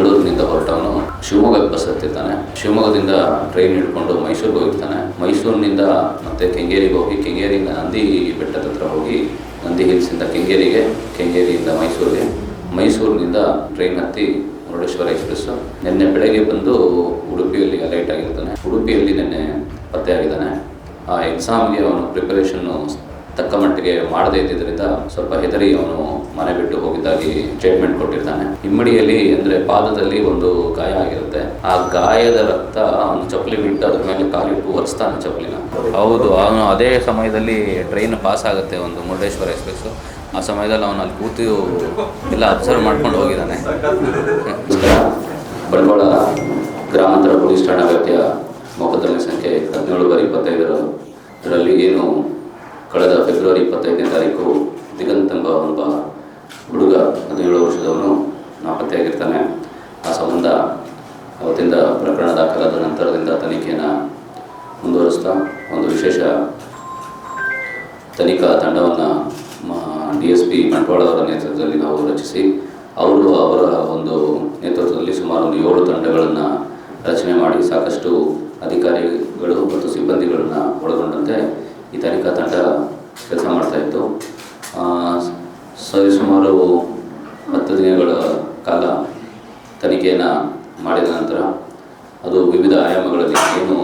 ಮಂಗಳೂರಿನಿಂದ ಹೊರಟವನು. ಶಿವಮೊಗ್ಗಕ್ಕೆ ಬಸ್ ಹತ್ತಿರ್ತಾನೆ. ಶಿವಮೊಗ್ಗದಿಂದ ಟ್ರೈನ್ ಹಿಡ್ಕೊಂಡು ಮೈಸೂರಿಗೆ ಹೋಗಿರ್ತಾನೆ. ಮೈಸೂರಿನಿಂದ ಮತ್ತೆ ಕೆಂಗೇರಿಗೆ ಹೋಗಿ, ಕೆಂಗೇರಿಯಿಂದ ನಂದಿ ಬೆಟ್ಟದ ಹತ್ರ ಹೋಗಿ, ನಂದಿ ಹಿಲ್ಸಿಂದ ಕೆಂಗೇರಿಗೆ, ಕೆಂಗೇರಿಯಿಂದ ಮೈಸೂರಿಗೆ. ಮೈಸೂರಿನಿಂದ ಟ್ರೈನ್ ಹತ್ತಿ ಮುರುಡೇಶ್ವರ ಎಕ್ಸ್ಪ್ರೆಸ್ ನಿನ್ನೆ ಬೆಳಗ್ಗೆ ಬಂದು ಉಡುಪಿಯಲ್ಲಿ ಅಲೈಟ್ ಆಗಿರ್ತಾನೆ. ಉಡುಪಿಯಲ್ಲಿ ನಿನ್ನೆ ಪತ್ತೆಯಾಗಿದ್ದಾನೆ ಆ ಎಕ್ಸಾಮ್ಗೆ ಅವನು ಪ್ರಿಪರೇಷನ್ನು ತಕ್ಕ ಮಟ್ಟಿಗೆ ಮಾಡದೇ ಇದ್ದಿದ್ದರಿಂದ ಸ್ವಲ್ಪ ಹೆದರಿ ಅವನು ಮನೆ ಬಿಟ್ಟು ಹೋಗಿದ್ದಾಗಿ ಟ್ರೀಟ್ಮೆಂಟ್ ಕೊಟ್ಟಿರ್ತಾನೆ. ಹಿಮ್ಮಡಿಯಲ್ಲಿ ಅಂದ್ರೆ ಪಾದದಲ್ಲಿ ಒಂದು ಗಾಯ ಆಗಿರುತ್ತೆ. ಆ ಗಾಯದ ರಕ್ತ ಅವನು ಚಪ್ಪಲಿ ಬಿಟ್ಟು ಅದ್ರ ಮೇಲೆ ಕಾಲಿಟ್ಟು ಒರೆಸ್ತಾನೆ ಚಪ್ಪಲಿನ. ಹೌದು ಅವನು ಅದೇ ಸಮಯದಲ್ಲಿ ಟ್ರೈನ್ ಪಾಸ್ ಆಗುತ್ತೆ ಒಂದು ಮುರುಡೇಶ್ವರ ಎಕ್ಸ್ಪ್ರೆಸ್ ಆ ಸಮಯದಲ್ಲಿ ಅವನು ಅಲ್ಲಿ ಕೂತು ಎಲ್ಲ ಅಬ್ಸರ್ವ್ ಮಾಡ್ಕೊಂಡು ಹೋಗಿದ್ದಾನೆ. ಬಂಡವಾಳ ಗ್ರಾಮಾಂತರ ಪೊಲೀಸ್ ಠಾಣಾ ವ್ಯಾಪ್ತಿಯ ಮೊಕದ್ದಮೆ ಸಂಖ್ಯೆ ಹದಿನೇಳು ಬಾರಿ ಇಪ್ಪತ್ತೈದರ ಇದರಲ್ಲಿ ಏನು ಕಳೆದ ಫೆಬ್ರವರಿ ಇಪ್ಪತ್ತೈದನೇ ತಾರೀಕು ದಿಗಂತ್ ಎಂಬ ಒಬ್ಬ ಹುಡುಗ, ಹದಿನೇಳು ವರ್ಷದವನು ನಾಪತ್ತೆಯಾಗಿರ್ತಾನೆ. ಆ ಸಂಬಂಧ ಅವತ್ತಿಂದ ಪ್ರಕರಣ ದಾಖಲಾದ ನಂತರದಿಂದ ತನಿಖೆಯನ್ನು ಮುಂದುವರಿಸ್ತಾ ಒಂದು ವಿಶೇಷ ತನಿಖಾ ತಂಡವನ್ನು ಡಿ ಎಸ್ ಪಿ ಬಂಟ್ವಾಳ ಅವರ ನೇತೃತ್ವದಲ್ಲಿ ನಾವು ರಚಿಸಿ, ಅವರು ಅವರ ಒಂದು ನೇತೃತ್ವದಲ್ಲಿ ಸುಮಾರು ಒಂದು ಏಳು ತಂಡಗಳನ್ನು ರಚನೆ ಮಾಡಿ ಸಾಕಷ್ಟು ಅಧಿಕಾರಿಗಳು ಮತ್ತು ಸಿಬ್ಬಂದಿಗಳನ್ನು ಒಳಗೊಂಡಂತೆ ಈ ತನಿಖಾ ತಂಡ ಕೆಲಸ ಮಾಡ್ತಾಯಿತ್ತು ಸರಿಸುಮಾರು ಹತ್ತು ದಿನಗಳ ಕಾಲ ತನಿಖೆಯನ್ನು ಮಾಡಿದ ನಂತರ ಅದು ವಿವಿಧ ಆಯಾಮಗಳಲ್ಲಿ ಏನು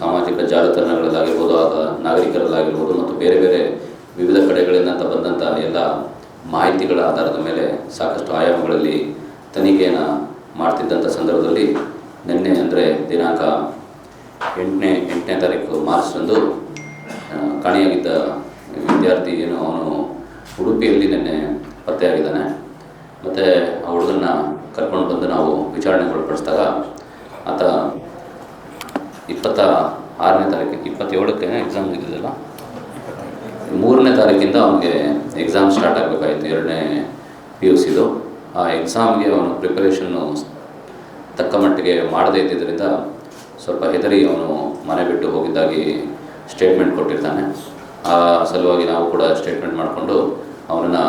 ಸಾಮಾಜಿಕ ಜಾಲತಾಣಗಳಲ್ಲಾಗಿರ್ಬೋದು, ಆಗ ನಾಗರಿಕರಲ್ಲಾಗಿರ್ಬೋದು ಮತ್ತು ಬೇರೆ ಬೇರೆ ವಿವಿಧ ಕಡೆಗಳಿಂದ ಬಂದಂಥ ಎಲ್ಲ ಮಾಹಿತಿಗಳ ಆಧಾರದ ಮೇಲೆ ಸಾಕಷ್ಟು ಆಯಾಮಗಳಲ್ಲಿ ತನಿಖೆಯನ್ನು ಮಾಡ್ತಿದ್ದಂಥ ಸಂದರ್ಭದಲ್ಲಿ ನಿನ್ನೆ ಅಂದರೆ ದಿನಾಂಕ ಎಂಟನೇ ಎಂಟನೇ ತಾರೀಕು ಮಾರ್ಚ್ನಂದು ಕಾಣೆಯಾಗಿದ್ದ ವಿದ್ಯಾರ್ಥಿ ಏನು, ಅವನು ಉಡುಪಿಯಲ್ಲಿ ನಿನ್ನೆ ಪತ್ತೆಯಾಗಿದ್ದಾನೆ ಮತ್ತು ಆ ಹುಡುಗನ್ನ ಕರ್ಕೊಂಡು ಬಂದು ನಾವು ವಿಚಾರಣೆಗೊಳಪಡಿಸಿದಾಗ ಆತ ಇಪ್ಪತ್ತ ಆರನೇ ತಾರೀಕು, ಇಪ್ಪತ್ತೇಳಕ್ಕೆ ಎಕ್ಸಾಮ್ ಇದ್ದಿದ್ದಲ್ಲ ಮೂರನೇ ತಾರೀಕಿಂದ ಅವನಿಗೆ ಎಕ್ಸಾಮ್ ಸ್ಟಾರ್ಟ್ ಆಗಬೇಕಾಯಿತು, ಎರಡನೇ ಪಿ ಯು ಸಿದು ಆ ಎಕ್ಸಾಮ್ಗೆ ಅವನು ಪ್ರಿಪರೇಷನ್ನು ತಕ್ಕ ಮಟ್ಟಿಗೆ ಮಾಡದೇ ಇದ್ದಿದ್ದರಿಂದ ಸ್ವಲ್ಪ ಹೆದರಿ ಅವನು ಮನೆ ಬಿಟ್ಟು ಹೋಗಿದ್ದಾಗಿ ಸ್ಟೇಟ್ಮೆಂಟ್ ಕೊಟ್ಟಿರ್ತಾನೆ. ಆ ಸಲುವಾಗಿ ನಾವು ಕೂಡ ಸ್ಟೇಟ್ಮೆಂಟ್ ಮಾಡಿಕೊಂಡು ಅವನನ್ನು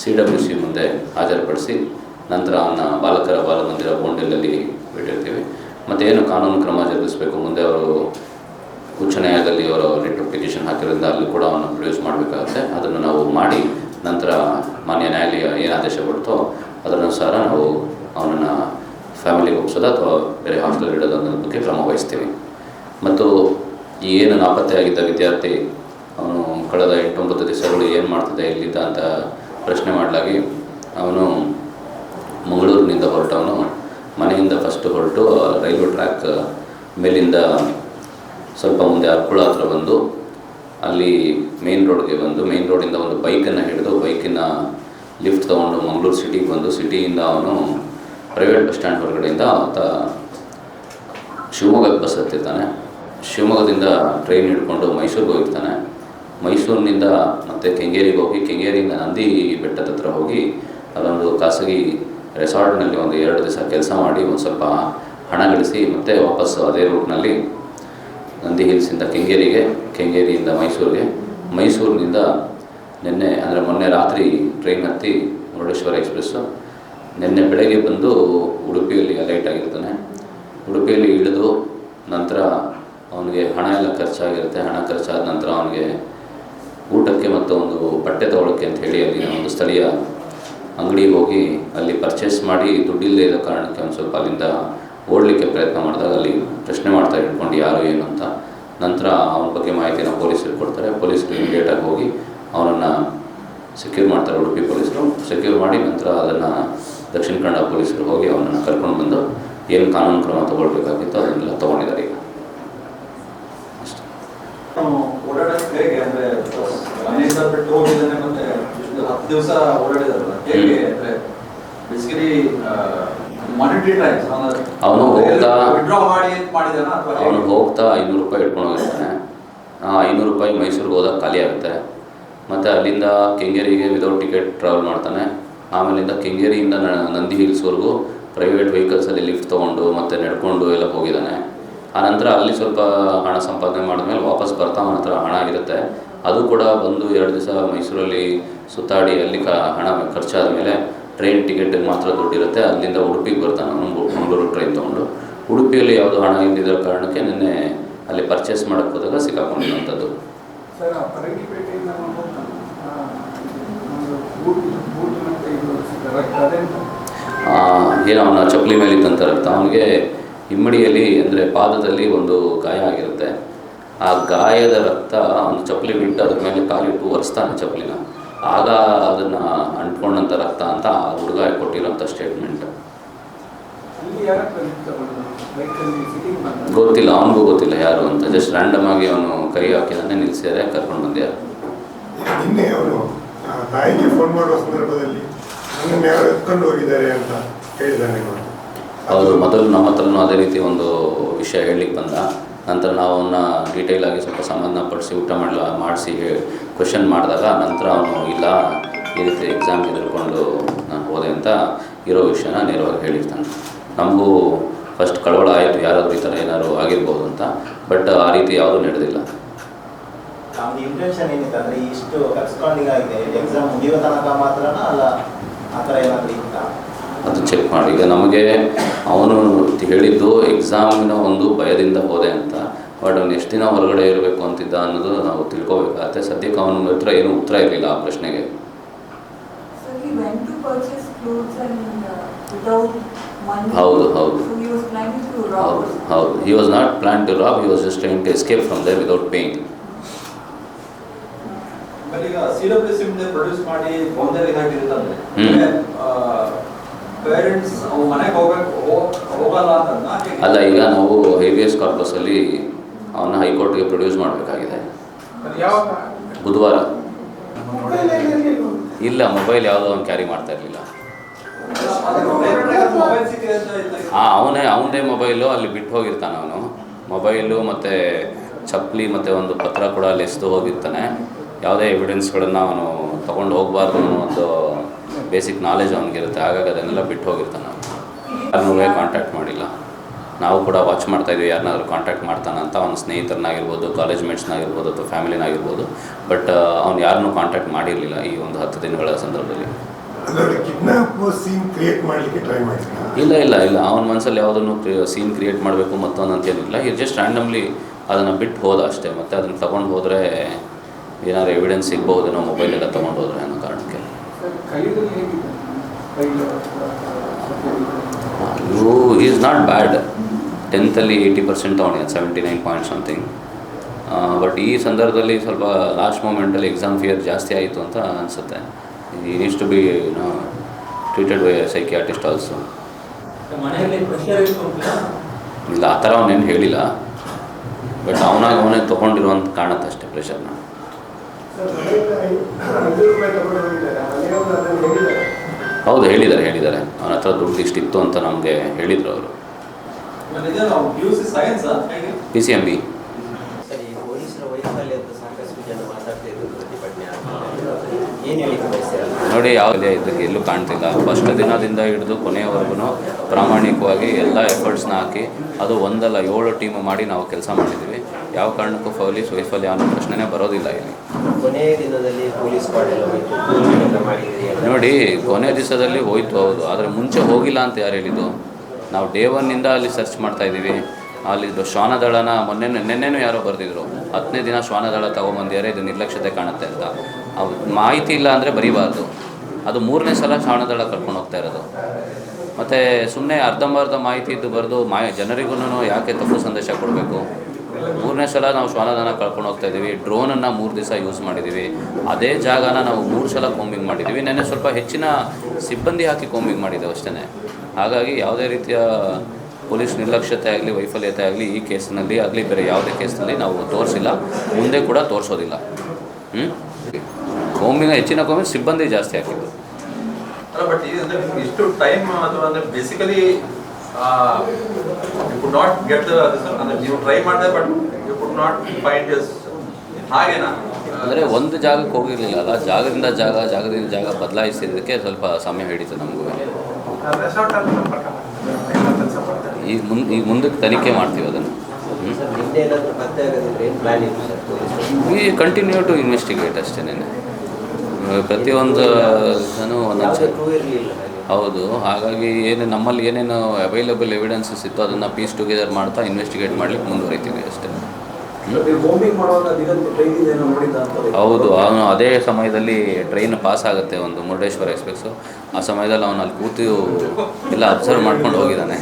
ಸಿ ಡಬ್ಲ್ಯೂ ಸಿ ಮುಂದೆ ಹಾಜರುಪಡಿಸಿ ನಂತರ ಅವನ ಬಾಲಕರ ಬಾಲಮಂದಿರ ಬೋಂಡಿಲಲ್ಲಿ ಬಿಟ್ಟಿರ್ತೀವಿ. ಮತ್ತು ಏನು ಕಾನೂನು ಕ್ರಮ ಜರುಗಿಸಬೇಕು ಮುಂದೆ ಅವರು ಉಚ್ಚ ನ್ಯಾಯಾಲಯದಲ್ಲಿ ಅವರು ರಿಟ್ ಪಿಟಿಷನ್ ಹಾಕಿರೋದ್ರಿಂದ ಅಲ್ಲಿ ಕೂಡ ಅವನು ಪ್ರೊಡ್ಯೂಸ್ ಮಾಡಬೇಕಾಗುತ್ತೆ. ಅದನ್ನು ನಾವು ಮಾಡಿ ನಂತರ ಮಾನ್ಯ ನ್ಯಾಯಾಲಯ ಏನು ಆದೇಶ ಕೊಡ್ತೋ ಅದರನುಸಾರ ನಾವು ಅವನನ್ನು ಫ್ಯಾಮಿಲಿಗೆ ಹೋಗ್ಸೋದು ಅಥವಾ ಬೇರೆ ಹಾಸ್ಟೆಲ್ ಇಡೋದು ಅನ್ನೋದ್ರ ಬಗ್ಗೆ ಕ್ರಮ ವಹಿಸ್ತೀವಿ. ಮತ್ತು ಈ ಏನು ನಾಪತ್ತೆಯಾಗಿದ್ದ ವಿದ್ಯಾರ್ಥಿ, ಅವನು ಕಳೆದ ಎಂಟೊಂಬತ್ತು ದಿವಸಗಳು ಏನು ಮಾಡ್ತಿದ್ದೆ, ಎಲ್ಲಿದ್ದ ಅಂತ ಪ್ರಶ್ನೆ ಮಾಡಲಾಗಿ ಅವನು ಮಂಗಳೂರಿನಿಂದ ಹೊರಟವನು. ಮನೆಯಿಂದ ಫಸ್ಟ್ ಹೊರಟು ರೈಲ್ವೆ ಟ್ರ್ಯಾಕ್ ಮೇಲಿಂದ ಸ್ವಲ್ಪ ಮುಂದೆ ಅರ್ಕುಳ ಹತ್ರ ಬಂದು, ಅಲ್ಲಿ ಮೇನ್ ರೋಡ್ಗೆ ಬಂದು ಮೇನ್ ರೋಡಿಂದ ಒಂದು ಬೈಕನ್ನು ಹಿಡಿದು ಬೈಕಿನ ಲಿಫ್ಟ್ ತೊಗೊಂಡು ಮಂಗಳೂರು ಸಿಟಿಗೆ ಬಂದು ಸಿಟಿಯಿಂದ ಅವನು ಪ್ರೈವೇಟ್ ಬಸ್ ಸ್ಟ್ಯಾಂಡ್ ಹೊರಗಡೆಯಿಂದ ಆತ ಶಿವಮೊಗ್ಗ ಬಸ್ ಹತ್ತಿರ್ತಾನೆ. ಶಿವಮೊಗ್ಗದಿಂದ ಟ್ರೈನ್ ಹಿಡ್ಕೊಂಡು ಮೈಸೂರಿಗೆ ಹೋಗಿರ್ತಾನೆ. ಮೈಸೂರಿನಿಂದ ಮತ್ತೆ ಕೆಂಗೇರಿಗೆ ಹೋಗಿ, ಕೆಂಗೇರಿಯಿಂದ ನಂದಿ ಬೆಟ್ಟದ ಹತ್ರ ಹೋಗಿ ಅದೊಂದು ಖಾಸಗಿ ರೆಸಾರ್ಟ್ನಲ್ಲಿ ಒಂದು ಎರಡು ದಿವಸ ಕೆಲಸ ಮಾಡಿ ಒಂದು ಸ್ವಲ್ಪ ಹಣ ಗಳಿಸಿ ಮತ್ತೆ ವಾಪಸ್ ಅದೇ ರೂಟ್ನಲ್ಲಿ ನಂದಿ ಹಿಲ್ಸಿಂದ ಕೆಂಗೇರಿಗೆ, ಕೆಂಗೇರಿಯಿಂದ ಮೈಸೂರಿಗೆ. ಮೈಸೂರಿನಿಂದ ನಿನ್ನೆ ಅಂದರೆ ಮೊನ್ನೆ ರಾತ್ರಿ ಟ್ರೈನ್ ಹತ್ತಿ ಮುರುಡೇಶ್ವರ ಎಕ್ಸ್ಪ್ರೆಸ್ಸು. ನಿನ್ನೆ ಬೆಳಗ್ಗೆ ಬಂದು ಉಡುಪಿಯಲ್ಲಿ ಅಲೈಟ್ ಆಗಿರ್ತಾನೆ. ಉಡುಪಿಯಲ್ಲಿ ಇಳಿದು ನಂತರ ಅವನಿಗೆ ಹಣ ಎಲ್ಲ ಖರ್ಚಾಗಿರುತ್ತೆ. ಹಣ ಖರ್ಚಾದ ನಂತರ ಅವನಿಗೆ ಊಟಕ್ಕೆ ಮತ್ತು ಒಂದು ಬಟ್ಟೆ ತೊಗೊಳಕ್ಕೆ ಅಂತ ಹೇಳಿ ಅಲ್ಲಿನ ಒಂದು ಸ್ಥಳೀಯ ಅಂಗಡಿಗೆ ಹೋಗಿ ಅಲ್ಲಿ ಪರ್ಚೇಸ್ ಮಾಡಿ ದುಡ್ಡಿಲ್ಲದೆ ಇರೋ ಕಾರಣಕ್ಕೆ ಒಂದು ಸ್ವಲ್ಪ ಅಲ್ಲಿಂದ ಓಡಲಿಕ್ಕೆ ಪ್ರಯತ್ನ ಮಾಡಿದಾಗ ಅಲ್ಲಿ ಪ್ರಶ್ನೆ ಮಾಡ್ತಾ ಇಟ್ಕೊಂಡು ಯಾರು ಏನು ಅಂತ. ನಂತರ ಅವನ ಬಗ್ಗೆ ಮಾಹಿತಿನ ಪೊಲೀಸರು ಕೊಡ್ತಾರೆ. ಪೊಲೀಸರು ಇಮಿಡಿಯೇಟಾಗಿ ಹೋಗಿ ಅವನನ್ನು ಸೆಕ್ಯೂರ್ ಮಾಡ್ತಾರೆ ಉಡುಪಿ ಪೊಲೀಸರು. ಸೆಕ್ಯೂರ್ ಮಾಡಿ ನಂತರ ಅದನ್ನು ದಕ್ಷಿಣ ಕನ್ನಡ ಪೊಲೀಸರು ಹೋಗಿ ಅವನನ್ನು ಕರ್ಕೊಂಡು ಬಂದು ಏನು ಕಾನೂನು ಕ್ರಮ ತಗೊಳ್ಬೇಕಾಗಿತ್ತು ಅದನ್ನೆಲ್ಲ ತಗೊಂಡಿದ್ದಾರೆ ಈಗ. ಅವನು ಹೋಗ್ತಾ- ಅವನು ಹೋಗ್ತಾ ಐನೂರು ರೂಪಾಯಿ ಇಟ್ಕೊಂಡು ಹೋಗಿರ್ತಾನೆ ಆ ಐನೂರು ರೂಪಾಯಿ ಮೈಸೂರಿಗೆ ಹೋದಾಗ ಖಾಲಿ ಆಗುತ್ತೆ. ಮತ್ತು ಅಲ್ಲಿಂದ ಕೆಂಗೇರಿಗೆ ವಿದೌಟ್ ಟಿಕೆಟ್ ಟ್ರಾವೆಲ್ ಮಾಡ್ತಾನೆ. ಆಮೇಲಿಂದ ಕೆಂಗೇರಿಯಿಂದ ನಂದಿ ಹಿಲ್ಸ್ವರೆಗೂ ಪ್ರೈವೇಟ್ ವೆಹಿಕಲ್ಸಲ್ಲಿ ಲಿಫ್ಟ್ ತೊಗೊಂಡು ಮತ್ತು ನಡ್ಕೊಂಡು ಎಲ್ಲ ಹೋಗಿದ್ದಾನೆ. ಆನಂತರ ಅಲ್ಲಿ ಸ್ವಲ್ಪ ಹಣ ಸಂಪಾದನೆ ಮಾಡಿದ್ಮೇಲೆ ವಾಪಸ್ ಬರ್ತಾ ಅವನ ಹತ್ರ ಹಣ ಇರುತ್ತೆ. ಅದು ಕೂಡ ಬಂದು ಎರಡು ದಿವಸ ಮೈಸೂರಲ್ಲಿ ಸುತ್ತಾಡಿ ಅಲ್ಲಿ ಕ, ಹಣ ಖರ್ಚಾದ ಮೇಲೆ ಟ್ರೈನ್ ಟಿಕೆಟ್ ಮಾತ್ರ ದುಡ್ಡಿರುತ್ತೆ. ಅಲ್ಲಿಂದ ಉಡುಪಿಗೆ ಬರ್ತಾನೆ ಮಂಗಳೂರು ಟ್ರೈನ್ ತೊಗೊಂಡು. ಉಡುಪಿಯಲ್ಲಿ ಯಾವುದೋ ಹಣ ಇದ್ದಿರೋ ಕಾರಣಕ್ಕೆ ನಿನ್ನೆ ಅಲ್ಲಿ ಪರ್ಚೇಸ್ ಮಾಡೋಕ್ಕೆ ಹೋದಾಗ ಸಿಕ್ಕಾಕೊಂಡಿರುವಂಥದ್ದು ಸರ್ ಆ ಪರಂಗಿಪೇಟೆಯಿಂದ ನಾವು ಆ, ಒಂದು ಬೂಟ್ ಬೂಟ್ ಮತ್ತೆ ಇದು ರಕ್ತ ಅದೆಂತ ಆ, ಏನು ಅವನ ಚಪ್ಪಲಿ ಮೇಲೆ ಇದ್ದಂಥ ರಕ್ತ ಅವನಿಗೆ ಹಿಮ್ಮಡಿಯಲ್ಲಿ, ಅಂದರೆ ಪಾದದಲ್ಲಿ ಒಂದು ಗಾಯ ಆಗಿರುತ್ತೆ. ಆ ಗಾಯದ ರಕ್ತ ಅವನು ಚಪ್ಪಲಿ ಬಿಟ್ಟು ಅದ್ರ ಮೇಲೆ ಕಾಲಿಟ್ಟು ಒರೆಸ್ತಾನೆ ಚಪ್ಪಲಿನ. ಆಗ ಅದನ್ನು ಅಂಟ್ಕೊಂಡಂಥ ರಕ್ತ ಅಂತ ಆ ಹುಡುಗ ಕೊಟ್ಟಿರೋಂಥ ಸ್ಟೇಟ್ಮೆಂಟ್ ಗೊತ್ತಿಲ್ಲ, ಅವನಿಗೂ ಗೊತ್ತಿಲ್ಲ ಯಾರು ಅಂತ. ಜಸ್ಟ್ ರ್ಯಾಂಡಮ್ ಆಗಿ ಅವನು ಕೈ ಹಾಕಿದಾನೆ ನಿಲ್ಸಿದ್ದಾರೆ ಕರ್ಕೊಂಡು ಬಂದ್ಯಾರು ಫೋನ್ ಮಾಡುವ ಸಂದರ್ಭದಲ್ಲಿ ಯಾರು ಎತ್ಕೊಂಡು ಹೋಗಿದ್ದಾರೆ ಅಂತ ಹೇಳಿದ್ದಾನೆ ಅವರು. ಹೌದು ಮೊದಲು ನಮ್ಮ ಹತ್ರನೂ ಅದೇ ರೀತಿ ಒಂದು ವಿಷಯ ಹೇಳಲಿಕ್ಕೆ ಬಂದ. ನಂತರ ನಾವು ಅವನ್ನ ಡೀಟೇಲ್ ಆಗಿ ಸ್ವಲ್ಪ ಸಂಬಂಧಪಡಿಸಿ ಊಟ ಮಾಡಲ ಮಾಡಿಸಿ ಕ್ವಶನ್ ಮಾಡಿದಾಗ ನಂತರ ಅವನು ಇಲ್ಲ ಈ ರೀತಿ ಎಕ್ಸಾಮ್ ಎದುರ್ಕೊಂಡು ನಾನು ಹೋದೆ ಅಂತ ಇರೋ ವಿಷಯನ ನೇರವಾಗಿ ಹೇಳಿರ್ತಾನೆ. ನಮಗೂ ಫಸ್ಟ್ ಕಳವಳ ಆಯಿತು ಯಾರಾದರೂ ಈ ಥರ ಏನಾದ್ರು ಆಗಿರ್ಬೋದು ಅಂತ ಬಟ್ ಆ ರೀತಿ ಯಾವುದೂ ನಡೆದಿಲ್ಲ. ಏನಿತ್ತು ಅಂದರೆ ಇಷ್ಟು ಆಗಿದೆ ಎಕ್ಸಾಮ್ ಮುಗಿಯೋ ತನಕ ಮಾತ್ರನಾ ಅಲ್ಲ ಅದು ಚೆಕ್ ಮಾಡಿ. ಈಗ ನಮಗೆ ಅವನು ಹೇಳಿದ್ದು ಎಕ್ಸಾಮಿನ ಒಂದು ಭಯದಿಂದ ಹೋದೆ ಅಂತ. ಬಟ್ ಅವ್ನು ಎಷ್ಟು ದಿನ ಹೊರಗಡೆ ಇರಬೇಕು ಅಂತಿದ್ದ ಅನ್ನೋದು ನಾವು ತಿಳ್ಕೊಬೇಕಾಗತ್ತೆ. ಸದ್ಯಕ್ಕೆ ಅವನ ಹತ್ರ ಏನು ಉತ್ತರ ಇರಲಿಲ್ಲ ಆ ಪ್ರಶ್ನೆಗೆ. Uh, ಹೌದು, ಹೌದು. ಹೌದು. ಹೌದು. He was not plan to rob he was just trying to escape from they without paying ಈಗ ಸಿ ಡಬ್ಲ್ಯೂ ಪ್ರೊಡ್ಯೂಸ್ ಮಾಡಿ. ಪೇರೆಂಟ್ಸ್ ಮನೆಗೆ ಹೋಗಲ್ಲ ಅಲ್ಲ ಈಗ ನಾವು ಹೇವಿಯಸ್ ಕಾರ್ಪಸಲ್ಲಿ ಅವನ್ನ ಹೈಕೋರ್ಟ್ಗೆ ಪ್ರೊಡ್ಯೂಸ್ ಮಾಡಬೇಕಾಗಿದೆ. ಬುಧವಾರ. ಇಲ್ಲ ಮೊಬೈಲ್ ಯಾವುದೋ ಅವ್ನು ಕ್ಯಾರಿ ಮಾಡ್ತಾ ಇರಲಿಲ್ಲ. ಆ ಅವನೇ ಅವನದೇ ಮೊಬೈಲು ಅಲ್ಲಿ ಬಿಟ್ಟು ಹೋಗಿರ್ತಾನೆ ಅವನು. ಮೊಬೈಲು ಮತ್ತು ಚಪ್ಪಲಿ ಮತ್ತು ಒಂದು ಪತ್ರ ಕೂಡ ಅಲ್ಲಿ ಎಸ್ದು ಹೋಗಿರ್ತಾನೆ. ಯಾವುದೇ ಎವಿಡೆನ್ಸ್ಗಳನ್ನು ಅವನು ತೊಗೊಂಡು ಹೋಗಬಾರ್ದು ಅನ್ನೋ ಒಂದು ಬೇಸಿಕ್ ನಾಲೆಜ್ ಅವನಿಗಿರುತ್ತೆ. ಹಾಗಾಗಿ ಅದನ್ನೆಲ್ಲ ಬಿಟ್ಟು ಹೋಗಿರ್ತಾನೆ ಯಾರನ್ನೂ ಕಾಂಟ್ಯಾಕ್ಟ್ ಮಾಡಿಲ್ಲ. ನಾವು ಕೂಡ ವಾಚ್ ಮಾಡ್ತಾ ಇದ್ವಿ ಯಾರನ್ನಾದ್ರೂ ಕಾಂಟ್ಯಾಕ್ಟ್ ಮಾಡ್ತಾನೆ ಅಂತ. ಅವನ ಸ್ನೇಹಿತರನ್ನಾಗಿರ್ಬೋದು ಕಾಲೇಜ್ ಮೇಟ್ಸ್ನಾಗಿರ್ಬೋದು ಅಥವಾ ಫ್ಯಾಮಿಲಿನಾಗಿರ್ಬೋದು ಬಟ್ ಅವ್ನು ಯಾರನ್ನೂ ಕಾಂಟ್ಯಾಕ್ಟ್ ಮಾಡಿರಲಿಲ್ಲ ಈ ಒಂದು ಹತ್ತು ದಿನಗಳ ಸಂದರ್ಭದಲ್ಲಿ. ಇಲ್ಲ ಇಲ್ಲ ಇಲ್ಲ. ಅವನ ಮನಸ್ಸಲ್ಲಿ ಯಾವುದನ್ನು ಸೀನ್ ಕ್ರಿಯೇಟ್ ಮಾಡಬೇಕು ಮತ್ತೊಂದು ಅಂತೇನಿಲ್ಲ ಈ ಜಸ್ಟ್ ರ್ಯಾಂಡಮ್ಲಿ ಅದನ್ನು ಬಿಟ್ಟು ಹೋದ ಅಷ್ಟೇ. ಮತ್ತು ಅದನ್ನು ತಗೊಂಡು ಹೋದರೆ ಏನಾದ್ರು ಎವಿಡೆನ್ಸ್ ಸಿಗ್ಬಹುದೇನೋ ಮೊಬೈಲ್ ಮೊಬೈಲೆಲ್ಲ ತೊಗೊಂಡೋದ್ರೆ ಅನ್ನೋ ಕಾರಣಕ್ಕೆ. ಇವು ಈಸ್ ನಾಟ್ ಬ್ಯಾಡ್ ಟೆಂತಲ್ಲಿ eighty percent ತೊಗೊಂಡಿದ್ದಾನೆ seventy nine point something but ಈ ಸಂದರ್ಭದಲ್ಲಿ ಸ್ವಲ್ಪ ಲಾಸ್ಟ್ ಮೂಮೆಂಟಲ್ಲಿ ಎಕ್ಸಾಮ್ ಫಿಯರ್ ಜಾಸ್ತಿ ಆಯಿತು ಅಂತ ಅನಿಸುತ್ತೆ. ಈ needs to be no treated by psychiatrist also ಇಲ್ಲ ಆ ಥರ ಅವನೇನು ಹೇಳಿಲ್ಲ. ಬಟ್ ಅವನಾಗ ಅವನೇ ತೊಗೊಂಡಿರುವಂತ ಕಾಣುತ್ತೆ ಅಷ್ಟೇ ಪ್ರೆಷರ್ನ ಹೌದು ಹೇಳಿದ್ದಾರೆ ಹೇಳಿದ್ದಾರೆ. ಅವನ ಹತ್ರ ದುಡ್ಡು ಇಷ್ಟಿತ್ತು ಅಂತ ನಮಗೆ ಹೇಳಿದರು ಅವರು. ಪಿ ಸಿ ಎಂ ಬಿ ನೋಡಿ ಯಾವ ಇದಕ್ಕೆ ಎಲ್ಲೂ ಕಾಣ್ತಿಲ್ಲ. ಫಸ್ಟ್ ದಿನದಿಂದ ಹಿಡಿದು ಕೊನೆಯವರೆಗೂ ಪ್ರಾಮಾಣಿಕವಾಗಿ ಎಲ್ಲ ಎಫರ್ಟ್ಸ್ನ ಹಾಕಿ ಅದು ಒಂದಲ್ಲ ಏಳು ಟೀಮ್ ಮಾಡಿ ನಾವು ಕೆಲಸ ಮಾಡಿದ್ದೀವಿ. ಯಾವ ಕಾರಣಕ್ಕೂ ಪೊಲೀಸ್ ವೈಫಲ್ಯ ಅನ್ನೋ ಪ್ರಶ್ನೆನೇ ಬರೋದಿಲ್ಲ ಇಲ್ಲಿ. ಕೊನೆಯ ದಿನದಲ್ಲಿ ಪೊಲೀಸ್ ನೋಡಿ, ಕೊನೆ ದಿವಸದಲ್ಲಿ ಹೋಯ್ತು ಹೌದು. ಆದರೆ ಮುಂಚೆ ಹೋಗಿಲ್ಲ ಅಂತ ಯಾರು ಹೇಳಿದ್ದು? ನಾವು ಡೇ ಒನ್ನಿಂದ ಅಲ್ಲಿ ಸರ್ಚ್ ಮಾಡ್ತಾ ಇದ್ದೀವಿ. ಅಲ್ಲಿ ಶ್ವಾನದಳನ ಮೊನ್ನೆ, ನಿನ್ನೆನೂ ಯಾರೋ ಬರೆದಿದ್ರು. ಹತ್ತನೇ ದಿನ ಶ್ವಾನದಳ ತೊಗೊಂಬಂದಿದ್ದಾರೆ. ಇದು ನಿರ್ಲಕ್ಷ್ಯತೆ ಕಾಣುತ್ತೆ ಅಂತ. ಅವ್ರು ಮಾಹಿತಿ ಇಲ್ಲ ಅಂದರೆ ಬರೀಬಾರ್ದು. ಅದು ಮೂರನೇ ಸಲ ಶ್ವಾನದಳ ಕರ್ಕೊಂಡು ಹೋಗ್ತಾ ಇರೋದು. ಮತ್ತು ಸುಮ್ಮನೆ ಅರ್ಧಂಬರ್ಧ ಮಾಹಿತಿ ಇದ್ದು ಬರೆದು ಮಾ ಜನರಿಗೂ ಯಾಕೆ ತಪ್ಪು ಸಂದೇಶ ಕೊಡಬೇಕು? ಮೂರನೇ ಸಲ ನಾವು ಶ್ವಾನದಾನ ಕಳ್ಕೊಂಡು ಹೋಗ್ತಾ ಇದ್ದೀವಿ. ಡ್ರೋನನ್ನು ಮೂರು ದಿವಸ ಯೂಸ್ ಮಾಡಿದ್ದೀವಿ. ಅದೇ ಜಾಗನ ನಾವು ಮೂರು ಸಲ ಕೋಂಬಿಂಗ್ ಮಾಡಿದ್ದೀವಿ. ನೆನ್ನೆ ಸ್ವಲ್ಪ ಹೆಚ್ಚಿನ ಸಿಬ್ಬಂದಿ ಹಾಕಿ ಕೋಂಬಿಂಗ್ ಮಾಡಿದ್ದೇವೆ ಅಷ್ಟೇ ಹಾಗಾಗಿ ಯಾವುದೇ ರೀತಿಯ ಪೊಲೀಸ್ ನಿರ್ಲಕ್ಷ್ಯತೆ ಆಗಲಿ, ವೈಫಲ್ಯತೆ ಆಗಲಿ ಈ ಕೇಸಿನಲ್ಲಿ ಆಗಲಿ ಬೇರೆ ಯಾವುದೇ ಕೇಸ್ನಲ್ಲಿ ನಾವು ತೋರಿಸಿಲ್ಲ. ಮುಂದೆ ಕೂಡ ತೋರಿಸೋದಿಲ್ಲ. ಹ್ಞೂ ಕೋಂಬಿಂಗ್ ಹೆಚ್ಚಿನ ಕೋಂಬಿಂಗ್ ಸಿಬ್ಬಂದಿ ಜಾಸ್ತಿ ಅಲ್ಲ ಬಟ್ ಇಷ್ಟು ಟೈಮ್ ಅಥವಾ basically you could not get ಅಂದ್ರೆ ನೀವು ಟ್ರೈ ಮಾಡಿದೆ but you could not find us ಹಾಗೇನಾ? ಅಂದರೆ ಒಂದು ಜಾಗಕ್ಕೆ ಹೋಗಿರಲಿಲ್ಲ. ಅಲ್ಲ ಜಾಗದಿಂದ ಜಾಗ ಜಾಗದಿಂದ ಜಾಗ ಬದಲಾಯಿಸಿದ್ದಕ್ಕೆ ಸ್ವಲ್ಪ ಸಮಯ ಹಿಡಿತು ನಮಗೂ. ಈ ಮುಂದೆ ಈಗ ಮುಂದಕ್ಕೆ ತನಿಖೆ ಮಾಡ್ತೀವಿ ಅದನ್ನು. ಈ ನಿನ್ನೆ ಏನಾದರೂ ಪತ್ತೆ ಆಗದಿದ್ರೆ ಏನು ಪ್ಲಾನ್ ಇತ್ತು sir? We continue to investigate ಅಷ್ಟೇ ಪ್ರತಿಯೊಂದು ಒಂದು ಒಂದೊಂದು ಹೌದು ಹಾಗಾಗಿ ಏನು ನಮ್ಮಲ್ಲಿ ಏನೇನು ಅವೈಲಬಲ್ ಎವಿಡೆನ್ಸಸ್ ಇತ್ತು ಅದನ್ನು ಪೀಸ್ ಟುಗೆದರ್ ಮಾಡ್ತಾ ಇನ್ವೆಸ್ಟಿಗೇಟ್ ಮಾಡ್ಲಿಕ್ಕೆ ಮುಂದುವರಿತೀವಿ ಅಷ್ಟೇ. ಹೌದು ಅವನು ಅದೇ ಸಮಯದಲ್ಲಿ ಟ್ರೈನ್ ಪಾಸ್ ಆಗುತ್ತೆ ಒಂದು ಮುರುಡೇಶ್ವರ ಎಕ್ಸ್ಪ್ರೆಸ್ಸು ಆ ಸಮಯದಲ್ಲಿ ಅವನು ಅಲ್ಲಿ ಕೂತು ಎಲ್ಲ ಅಬ್ಸರ್ವ್ ಮಾಡ್ಕೊಂಡು ಹೋಗಿದ್ದಾನೆ.